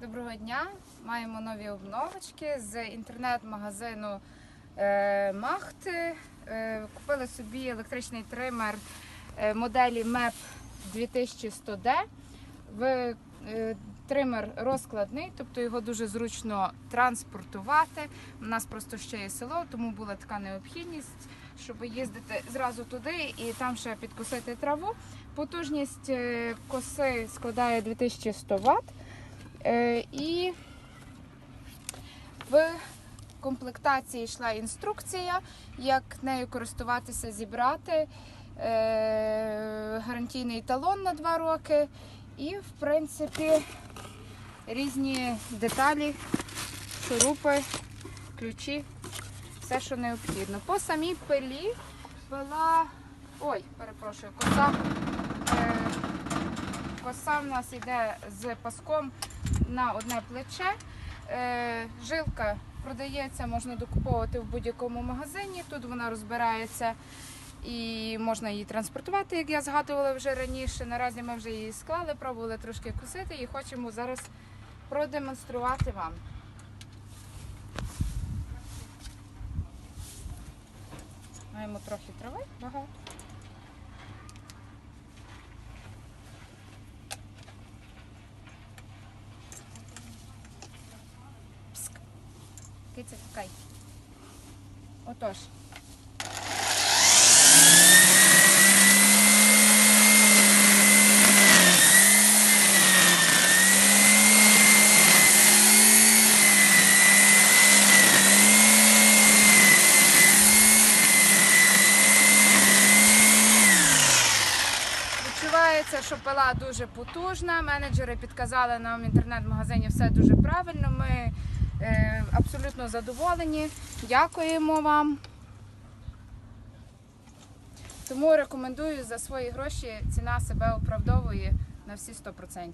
Доброго дня! Маємо нові обновочки з інтернет-магазину е, Махт. Е, Купили собі електричний тример е, моделі MEP 2100D. Е, Тример розкладний, тобто його дуже зручно транспортувати. У нас просто ще є село, тому була така необхідність, щоб їздити зразу туди і там ще підкосити траву. Потужність коси складає 2100 Вт. Е, І в комплектації йшла інструкція, як нею користуватися, зібрати, е, гарантійний талон на 2 роки і, в принципі, різні деталі, шурупи, ключі, все, що необхідно. По самій пилі пила, ой, перепрошую, коса. Е, Коса в нас йде з паском на одне плече. Е, Жилка продається, можна докуповувати в будь-якому магазині. Тут вона розбирається і можна її транспортувати, як я згадувала вже раніше. Наразі ми вже її склали, пробували трошки косити і хочемо зараз продемонструвати вам. Маємо трохи трави, багато. Киця, тікай. Отож. Що пила дуже потужна. Менеджери підказали нам в інтернет-магазині все дуже правильно. Ми е, абсолютно задоволені. Дякуємо вам. Тому рекомендую за свої гроші. Ціна себе оправдовує на всі 100%.